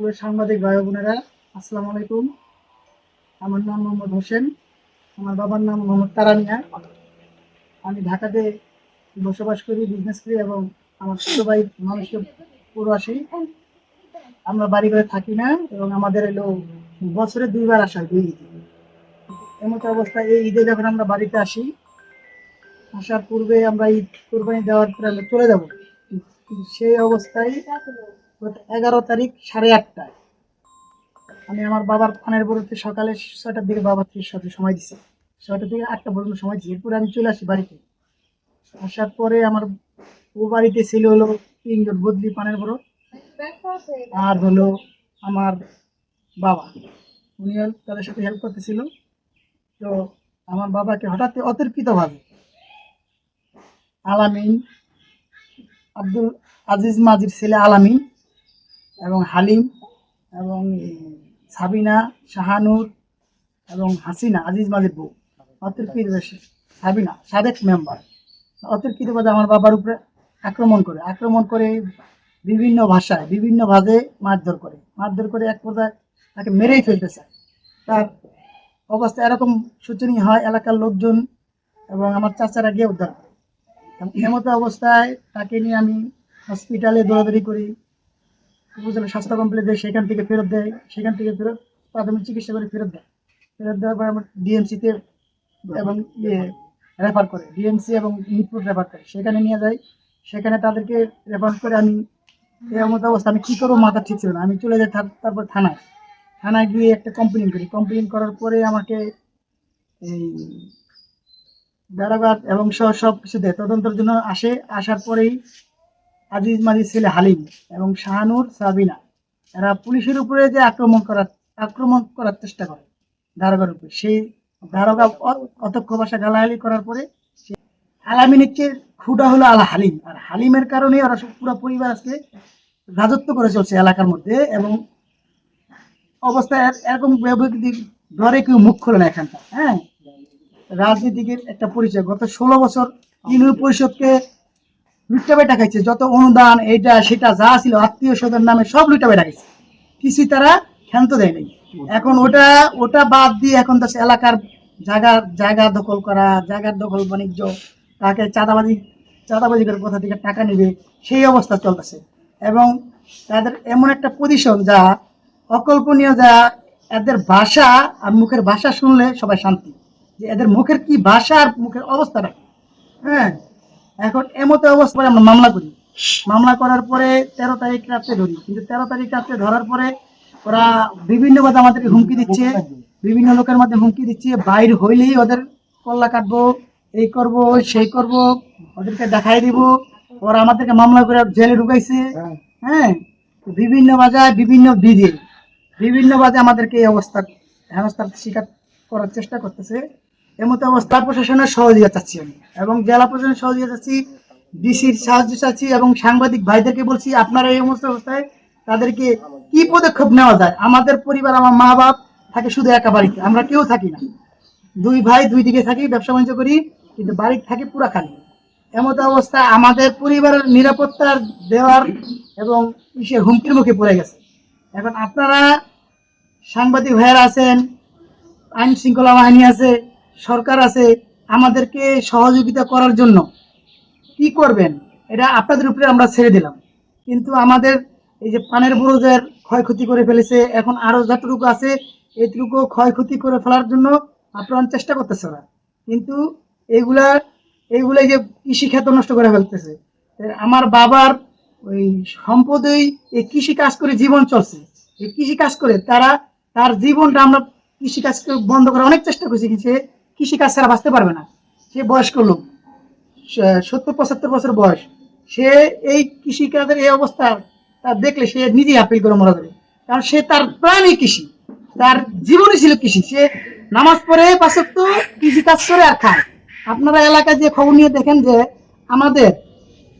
প্রিয় সাংবাদিক ভাই বোনেরা, আসসালামু আলাইকুম। আমার নাম মোহাম্মদ হোসেন, আমার বাবার নাম মোহাম্মদ তারানিয়া। আমি ঢাকাতে বসবাস করি বিজনেস করি এবং আমার ছোট ভাই মানুষকে প্রবাসী। আমরা বাড়ি করে থাকি না এবং আমাদের এলো বছরে দুইবার আসা দুই ঈদে। এমত অবস্থায় এই ঈদে যখন আমরা বাড়িতে আসি, আসার পূর্বে আমরা ঈদ কোরবানি দেওয়ার পরে চলে যাব। সেই অবস্থায় এগারো তারিখ সাড়ে আটটায়। আমি আমার বাবার পানের বড়তে সকালে ছয়টার দিকে বাবার থেকে সাথে সময় দিছি। ছয়টা থেকে আটটা পর্যন্ত সময় দিছি। এরপরে আমি চলে আসি বাড়িতে। আসার পরে আমার ও বাড়িতে ছিল হলো তিনজন বদলি পানের বড় আর হলো আমার বাবা। উনিও তাদের সাথে হেল্প করতেছিল। তো আমার বাবাকে হঠাৎ অতর্কিতভাবে আলামিন আব্দুল আজিজ মাজির ছেলে আলামিন এবং হালিম এবং সাবিনা, শাহানুর এবং হাসিনা, আজিজ মাজির বউ। অতর্কিত সাবিনা, সাবেক মেম্বার। অতর্কিতভাবে আমার বাবার উপরে আক্রমণ করে। আক্রমণ করে বিভিন্ন ভাষায়, বিভিন্ন ভাবে মারধর করে। মারধর করে এক পর্যায়ে তাকে মেরেই ফেলতে চায় তার অবস্থা এরকম শোচনীয় হয় এলাকার লোকজন এবং আমার চাচারা গিয়ে উদ্ধার করে। এমতো অবস্থায় তাকে নিয়ে আমি হসপিটালে দৌড়াদৌড়ি করি। উপজেলা স্বাস্থ্য কমপ্লেক্সে সেখান থেকে ফেরত দেয়, সেখান থেকে ফেরত প্রাথমিক চিকিৎসা করে ফেরত দেয়। ফেরত দেওয়ার পর আমার ডিএমসিতে এবং ইয়ে রেফার করে ডিএমসি এবং মিরপুর রেফার করে। সেখানে নিয়ে যায় সেখানে তাদেরকে রেফার করে আমি এই মতো অবস্থা, আমি কী করব মাথা ঠিক ছিল না। আমি চলে যাই তারপর থানায়। থানায় গিয়ে একটা কমপ্লেন করি। কমপ্লেন করার পরে আমাকে এই দারাবাদ এবং সব কিছু দেয়। তদন্তের জন্য আসে, আসার পরেই আজিজ মাজির ছেলে হালিম এবং শাহানুর সাবিনা। এরা পুলিশের উপরে যে আক্রমণ করার আক্রমণ করার চেষ্টা করে দারোগার উপরে। সেই দারোগা অতক্ষ ভাষা গালাগালি করার পরে সে- আলামিনের খুঁটা হলো আলা হালিম। আর হালিমের কারণে ওরা সব পুরো পরিবার আজকে রাজত্ব করে চলছে এলাকার মধ্যে এবং অবস্থা এর- এরকম ব্যবহারিক ধরে কেউ মুখ খোলে না এখানটা হ্যাঁ? রাজনীতিকের একটা পরিচয়। গত ষোলো বছর ইউনিয়ন পরিষদকে লুটটাবে টাকাইছে যত অনুদান, এইটা, সেটা যা ছিল, আত্মীয় স্বজন নামে সব লুটটাবে টাকাইছে কিছুই তারা ক্ষান্ত দেয় নাই। এখন ওটা ওটা বাদ দিয়ে এখন তো এলাকার জায়গা জায়গা দখল করা জায়গার দখল বাণিজ্য, তাকে চাঁদাবাজি চাঁদাবাজি করে কোথা থেকে টাকা নেবে, সেই অবস্থা চলতেছে। এবং তাদের এমন একটা পজিশন যা অকল্পনীয়, যা এদের ভাষা আর মুখের ভাষা শুনলে সবাই শান্তি। যে এদের মুখের কি ভাষা আর মুখের অবস্থাটা। হ্যাঁ? এখন এমতো অবস্থায় আমরা মামলা করি। মামলা করার পরে তেরো তারিখ রাত্রে ধরি। কিন্তু তেরো তারিখ রাত্রে ধরার পরে ওরা বিভিন্ন ভাবে আমাদেরকে হুমকি দিচ্ছে। বিভিন্ন লোকের মধ্যে হুমকি দিচ্ছে। বাইর হইলেই ওদের কল্লা কাটবো এই করব সেই করব ওদেরকে দেখাই দিব। ওরা আমাদেরকে মামলা করে জেলে ঢুকাইছে। হ্যাঁ। বিভিন্ন বাজায় বিভিন্ন দিকে বিভিন্ন বাজে আমাদেরকে এই অবস্থা হেনস্থার শিকার করার চেষ্টা করতেছে। এমতো অবস্থা প্রশাসনের সহযোগিতা চাচ্ছি আমি। এবং জেলা প্রশাসনের সহযোগিতা চাচ্ছি, ডিসির সাহায্য চাচ্ছি এবং সাংবাদিক ভাইদেরকে বলছি, আপনারা এই সমস্ত অবস্থায় তাদেরকে কি পদক্ষেপ নেওয়া যায়? আমাদের পরিবার, আমার মা বাপ থাকে শুধু একা বাড়িতে, আমরা কেউ থাকি না। দুই ভাই, দুই দিকে থাকি, ব্যবসা বাণিজ্য করি, কিন্তু বাড়ি থাকে পুরা খালি। এমতো অবস্থায় আমাদের পরিবারের নিরাপত্তার দেওয়ার এবং ইসে হুমকির মুখে পড়ে গেছে। এখন আপনারা সাংবাদিক ভাইয়েরা আছেন, আইন শৃঙ্খলা বাহিনী আছে সরকার আছে আমাদেরকে সহযোগিতা করার জন্য। কি করবেন? এটা আপনাদের উপরে আমরা ছেড়ে দিলাম। কিন্তু আমাদের এই যে পানের বুরুজের ক্ষয়ক্ষতি করে ফেলেছে, এখন আরও যতটুকু আছে এটুকু ক্ষয়ক্ষতি করে ফেলার জন্য আপনারা চেষ্টা করতেছে ওরা। কিন্তু এগুলা এইগুলো যে কৃষি ক্ষেত্র নষ্ট করে ফেলতেছে। আমার বাবার ওই সম্পদেই এই কৃষি কাজ করে জীবন চলছে। এই কৃষি কাজ করে তারা, তার জীবনটা আমরা কৃষি কাজ বন্ধ করার অনেক চেষ্টা করছি, কিন্তু সে কৃষি কাজ ছাড়া বাঁচতে পারবে না। সে বয়স্ক লোক সত্তর পঁচাত্তর বছর বয়স, সে এই কৃষিকাজের এই অবস্থা তার দেখলে সে নিজেই আপিল করে মরা যাবে কারণ সে তার প্রাণী কৃষি, তার জীবনই ছিল কৃষি। সে নামাজ পড়ে পাশক্ত কৃষি কাজ করে আর খায়। আপনারা এলাকায় যে খবর নিয়ে দেখেন যে আমাদের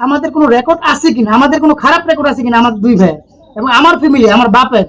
আমাদের কোনো রেকর্ড আছে কিনা, আমাদের কোনো খারাপ রেকর্ড আছে কিনা আমার দুই ভাইয়ের এবং আমার ফ্যামিলি আমার বাপের,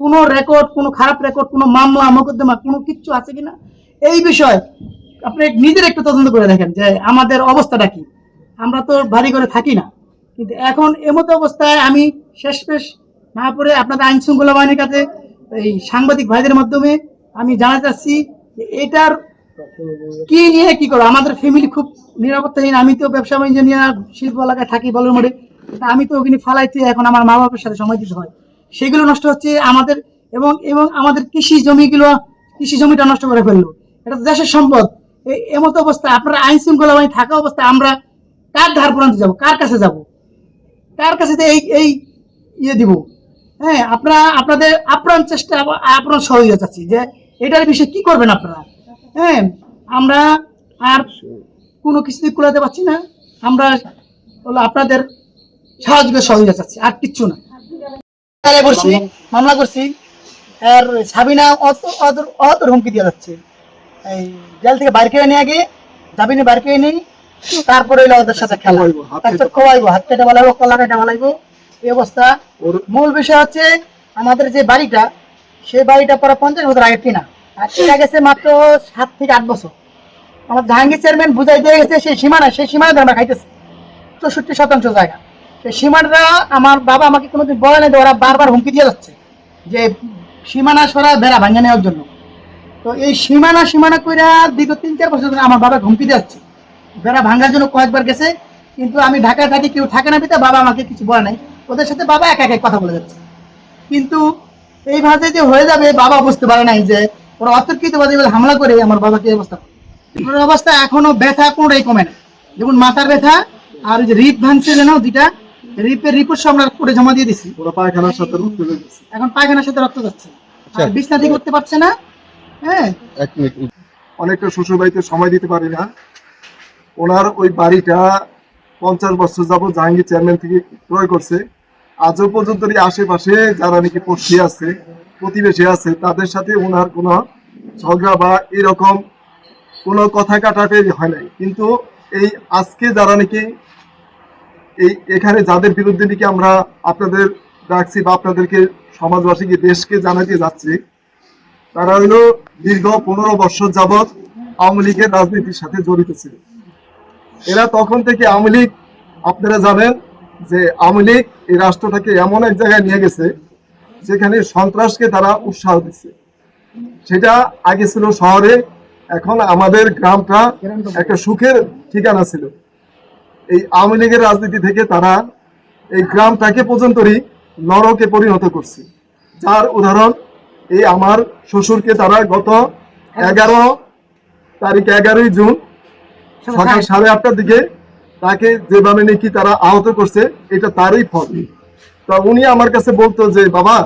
কোনো রেকর্ড কোনো খারাপ রেকর্ড কোনো মামলা, মোকদ্দমা, কোনো কিচ্ছু আছে কিনা? এই বিষয় আপনি নিজের একটু তদন্ত করে দেখেন যে আমাদের অবস্থাটা কি। আমরা তো বাড়ি করে থাকি না। কিন্তু এখন এমতো অবস্থায় আমি শেষমেশ না পরে আপনাদের আইন শৃঙ্খলা বাহিনীর কাছে এই সাংবাদিক ভাইদের মাধ্যমে আমি জানাতে চাচ্ছি যে এটার কি নিয়ে কি করো? আমাদের ফ্যামিলি খুব নিরাপত্তাহীন। আমি তো ব্যবসা বাণিজ্য নিয়ে শিল্প এলাকায় থাকি বলার মোড়ে আমি তো ওখানে ফালাইতে এখন আমার মা বাবার সাথে সময় দিতে হয়। সেগুলো নষ্ট হচ্ছে আমাদের এবং এবং আমাদের কৃষি জমিগুলো, কৃষি জমিটা নষ্ট করে ফেলল। এটা তো দেশের সম্পদ। এমতো অবস্থা, আপনারা আইন শৃঙ্খলা বাহিনী থাকা অবস্থায় আমরা কার ধার পর্যন্ত যাব? কার কাছে যাব? কার কাছে এই এই ইয়ে দিব? হ্যাঁ আপনারা, আপনাদের আপ্রাণ চেষ্টা, আপ্রাণ সহযোগিতা চাচ্ছি যে এটার বিষয়ে কি করবেন আপনারা? হ্যাঁ আমরা আর কোনো কিছুই কুলাতে পারছি না। আমরা হলো আপনাদের সাহায্য সহযোগিতা চাচ্ছি, আর কিচ্ছু না। করছি, মামলা করছি। আর সাবিনা অত অত অত হুমকি দিয়ে যাচ্ছে। এই জেল থেকে বাইর করে নিয়ে গিয়ে জামিনে বাইর করে নিই তারপরে হইল ওদের সাথে খেলা। তারপর খোয়াইবো হাত কেটে বলাইবো কলা কেটে বলাইবো এই অবস্থা। মূল বিষয় হচ্ছে আমাদের যে বাড়িটা সেই বাড়িটা পরে পঞ্চাশ বছর আগে কিনা। আর এটা গেছে মাত্র সাত থেকে আট বছর। আমার জাহাঙ্গীর চেয়ারম্যান বুঝাই দিয়ে গেছে সেই সীমানা সেই সীমানাতে আমরা খাইতেছি। চৌষট্টি শতাংশ জায়গা। সেই সীমানাটা আমার বাবা আমাকে কোনোদিন বলে নাই ওরা বারবার হুমকি দিয়ে যাচ্ছে। যে সীমানা সরা বেড়া ভাঙে নেওয়ার জন্য। তো এই সীমানা সীমানা কইরা দীর্ঘ তিন চার বছর ধরে আমার বাবা দিয়ে যাচ্ছে বেড়া ভাঙার জন্য কয়েকবার গেছে কিন্তু আমি ঢাকায় থাকি কেউ থাকে না পিতা বাবা আমাকে কিছু বলে নাই। ওদের সাথে বাবা একা একা কথা বলে যাচ্ছে। কিন্তু এইভাবে যে হয়ে যাবে বাবা বুঝতে পারে নাই যে ওরা অতর্কিত বাদে হামলা করে আমার বাবাকে অবস্থা করে। অবস্থা এখনও ব্যথা কোনোটাই কমে না। যেমন মাথার ব্যথা আর ওই যে রিপ ভাঙছে যেন দুইটা রিপের রিপোর্ট সব আমরা করে জমা দিয়ে দিছি। ওরা পায়খানার সাথে রক্ত এখন পায়খানার সাথে রক্ত যাচ্ছে আর। বিছনা দিয়ে করতে পারছে না। হ্যাঁ। অনেকটা শ্বশুর বাড়িতে সময় দিতে পারি না। ওনার ওই বাড়িটা পঞ্চাশ বছর যাবত জাহাঙ্গীর চেয়ারম্যান থেকে ক্রয় করছে। আজও পর্যন্ত আশেপাশে যারা নাকি পড়শি আছে, প্রতিবেশী আছে, তাদের সাথে ওনার কোনো ঝগড়া বা এরকম কোনো কথা কাটাকাটি হয় নাই। কিন্তু এই আজকে যারা নাকি এই এখানে যাদের বিরুদ্ধে নাকি আমরা আপনাদের ডাকছি বা আপনাদেরকে সমাজবাসীকে, দেশকে জানাতে যাচ্ছি তারা হলো দীর্ঘ পনেরো বছর যাবৎ আওয়ামী লীগের রাজনীতির সাথে জড়িত ছিল। এরা তখন থেকে আওয়ামী লীগ, আপনারা জানেন যে আওয়ামী লীগ এই রাষ্ট্রটাকে এমন এক জায়গায় নিয়ে গেছে যেখানে সন্ত্রাসকে তারা উৎসাহ দিচ্ছে। সেটা আগে ছিল শহরে, এখন আমাদের গ্রামটা একটা সুখের ঠিকানা ছিল। এই আওয়ামী লীগের রাজনীতি থেকে তারা এই গ্রামটাকে পর্যন্তই নরকে পরিণত করছে। যার উদাহরণ এই আমার শ্বশুরকে তারা গত এগারো তারিখ এগারোই জুন সকাল সাড়ে আটটার দিকে তাকে যেভাবে নাকি তারা আহত করছে এটা তারই ফল। তা উনি আমার কাছে বলতো যে বাবা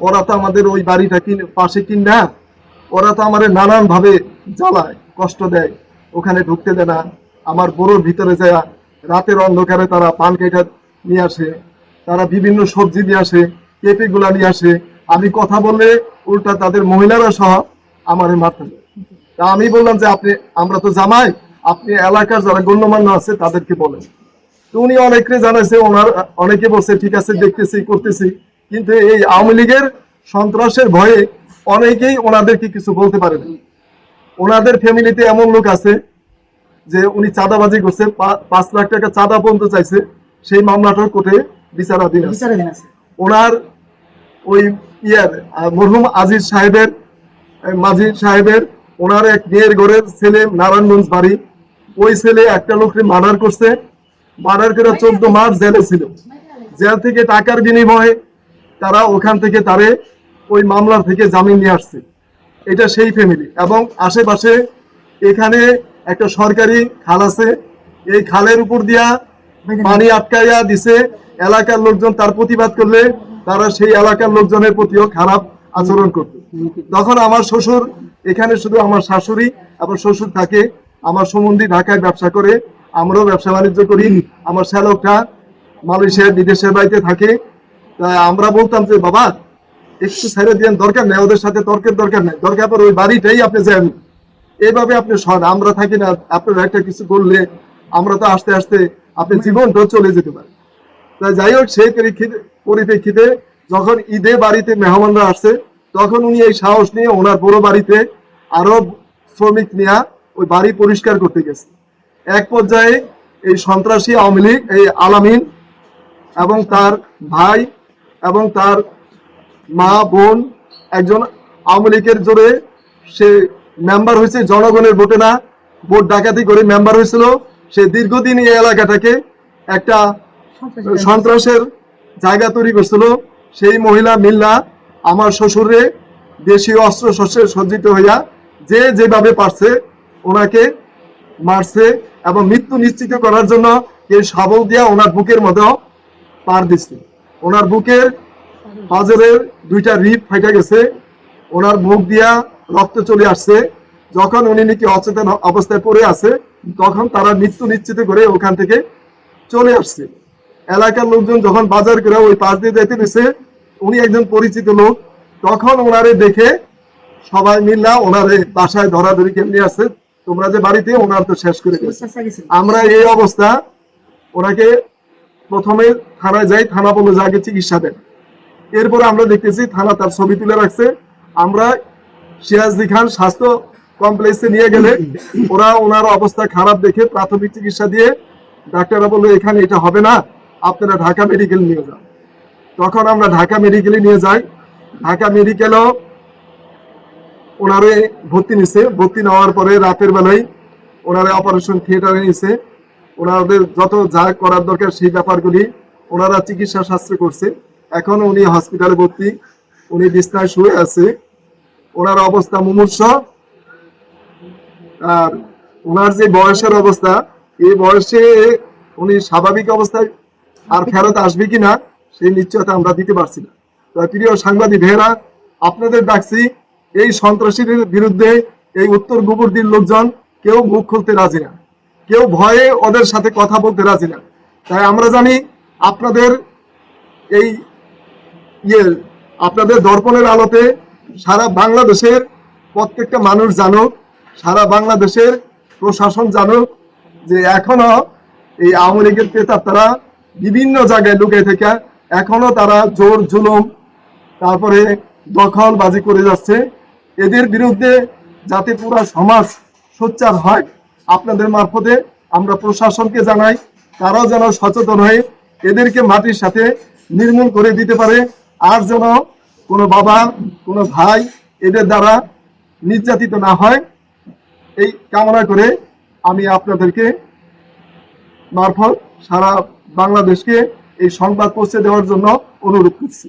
ওরা তো আমাদের ওই বাড়িটা কিনে পাশে কিনা ওরা তো আমাদের নানান ভাবে জ্বালায় কষ্ট দেয় ওখানে ঢুকতে দেয় না। আমার বড়োর ভিতরে যায় রাতের অন্ধকারে তারা পান কেটা নিয়ে আসে তারা বিভিন্ন সবজি নিয়ে আসে পেঁপে গুলা নিয়ে আসে আমি কথা বললে উল্টা তাদের মহিলারা সহ আমার দেয়। তা আমি বললাম যে আপনি আমরা তো জামাই আপনি এলাকার যারা গণ্যমান্য আছে তাদেরকে বলেন। তো উনি অনেকে জানাইছে ওনার অনেকে বলছে ঠিক আছে দেখতেছি করতেছি। কিন্তু এই আওয়ামী লীগের সন্ত্রাসের ভয়ে অনেকেই ওনাদেরকে কিছু বলতে পারে না ওনাদের ফ্যামিলিতে এমন লোক আছে যে উনি চাঁদাবাজি করছে পাঁচ লাখ টাকা চাঁদা পর্যন্ত চাইছে সেই মামলাটার কোর্টে বিচারাধীন আছে। ওনার ওই ইয়ার মরহুম আজিজ সাহেবের মাঝি সাহেবের, ওনার এক মেয়ের ঘরের ছেলে নারায়ণগঞ্জ বাড়ি। ওই ছেলে একটা লোককে মার্ডার করছে। মার্ডার করে চোদ্দ মাস জেলে ছিল। জেল থেকে টাকার বিনিময়ে তারা ওখান থেকে তারে ওই মামলার থেকে জামিন নিয়ে আসছে। এটা সেই ফ্যামিলি এবং আশেপাশে এখানে একটা সরকারি খাল আছে। এই খালের উপর দিয়া পানি আটকাইয়া দিছে। এলাকার লোকজন তার প্রতিবাদ করলে তারা সেই এলাকার লোকজনের প্রতিও খারাপ আচরণ করত। তখন আমার শ্বশুর, এখানে শুধু আমার শাশুড়ি, আমার শ্বশুর থাকে, আমার সম্বন্ধী ঢাকায় ব্যবসা করে, আমরাও ব্যবসা বাণিজ্য করি, আমার শ্যালকটা মালয়েশিয়া বিদেশের বাড়িতে থাকে। আমরা বলতাম যে, বাবা, একটু ছেড়ে দেন, দরকার নেই, ওদের সাথে তর্কের দরকার নেই, দরকার পর ওই বাড়িটাই আপনি যান। এইভাবে আপনি সন, আমরা থাকি না, আপনার একটা কিছু করলে আমরা তো আস্তে আস্তে আপনি জীবনটাও চলে যেতে পারে তাই যাই হোক, সেই পরিপ্রেক্ষিতে যখন ঈদে বাড়িতে মেহমানরা আসছে তখন উনি এই সাহস নিয়ে ওনার বড় বাড়িতে আরও শ্রমিক নিয়ে ওই বাড়ি পরিষ্কার করতে গেছে। এক পর্যায়ে এই সন্ত্রাসী আওয়ামী লীগ, এই আলামিন এবং তার ভাই এবং তার মা, বোন একজন আওয়ামী লীগের জোরে সে মেম্বার হয়েছে, জনগণের ভোটে না, ভোট ডাকাতি করে মেম্বার হয়েছিল। সে দীর্ঘদিন এই এলাকাটাকে একটা সন্ত্রাসের জায়গা তৈরি করছিল। সেই মহিলা মিল্লা আমার শ্বশুরে দেশীয় অস্ত্র শস্ত্রে সজ্জিত হইয়া যে যেভাবে পারছে ওনাকে মারছে এবং মৃত্যু নিশ্চিত করার জন্য এই শাবল দিয়া ওনার বুকের মধ্যে পার দিচ্ছে। ওনার বুকের পাজরের দুইটা রিপ ফাইটা গেছে। ওনার মুখ দিয়া রক্ত চলে আসছে। যখন উনি নাকি অচেতন অবস্থায় পড়ে আছে, তখন তারা মৃত্যু নিশ্চিত করে ওখান থেকে চলে আসছে। এলাকার লোকজন যখন বাজার করে ওই পাশ দিয়ে যেতে গেছে উনি একজন পরিচিত লোক। তখন ওনারে দেখে সবাই মিল্লা ওনারে বাসায় ধরাধরি কেমনি আছে তোমরা যে বাড়িতে ওনার তো শেষ করে গেছে। আমরা এই অবস্থা ওনাকে প্রথমে থানায় যাই থানা বলে যে আগে চিকিৎসা দেন। এরপরে আমরা দেখতেছি থানা তার ছবি তুলে রাখছে। আমরা সিরাজদি খান স্বাস্থ্য কমপ্লেক্সে নিয়ে গেলে ওরা ওনার অবস্থা খারাপ দেখে প্রাথমিক চিকিৎসা দিয়ে ডাক্তাররা বলল এখানে এটা হবে না। আপনারা ঢাকা মেডিকেল নিয়ে যান। তখন আমরা ঢাকা মেডিকেলে নিয়ে যাই। ঢাকা মেডিকেলও ওনারে ভর্তি নিছে। ভর্তি নেওয়ার পরে রাতের বেলায় ওনারে অপারেশন থিয়েটারে নিছে। ওনাদের যত যা করার দরকার সেই ব্যাপারগুলি ওনারা চিকিৎসা শাস্ত্র করছে। এখন উনি হসপিটালে ভর্তি। উনি বিছনায় শুয়ে আছে। ওনার অবস্থা মুমূর্ষ। আর ওনার যে বয়সের অবস্থা, এই বয়সে উনি স্বাভাবিক অবস্থায় আর ফেরত আসবে কিনা, সেই নিশ্চয়তা আমরা দিতে পারছি না। প্রিয় সাংবাদিক ভেরা আপনাদের ডাকছি, এই সন্ত্রাসীদের বিরুদ্ধে এই উত্তর গোবরদির লোকজন কেউ মুখ খুলতে রাজি না। কেউ ভয়ে ওদের সাথে কথা বলতে রাজি না। তাই আমরা জানি আপনাদের এই ইয়ে আপনাদের দর্পণের আলোতে সারা বাংলাদেশের প্রত্যেকটা মানুষ জানুক, সারা বাংলাদেশের প্রশাসন জানুক যে এখনও এই আওয়ামী লীগের তারা বিভিন্ন জায়গায় লুকিয়ে থেকে এখনও তারা জোর জুলুম, তারপরে দখলবাজি করে যাচ্ছে। এদের বিরুদ্ধে যাতে পুরো সমাজ সোচ্চার হয়, আপনাদের মারফতে আমরা প্রশাসনকে জানাই, তারাও যেন সচেতন হয়ে এদেরকে মাটির সাথে নির্মূল করে দিতে পারে, আর যেন কোনো বাবা, কোনো ভাই এদের দ্বারা নির্যাতিত না হয়। এই কামনা করে আমি আপনাদেরকে মারফত সারা বাংলাদেশকে এই সংবাদ পৌঁছে দেওয়ার জন্য অনুরোধ করছি।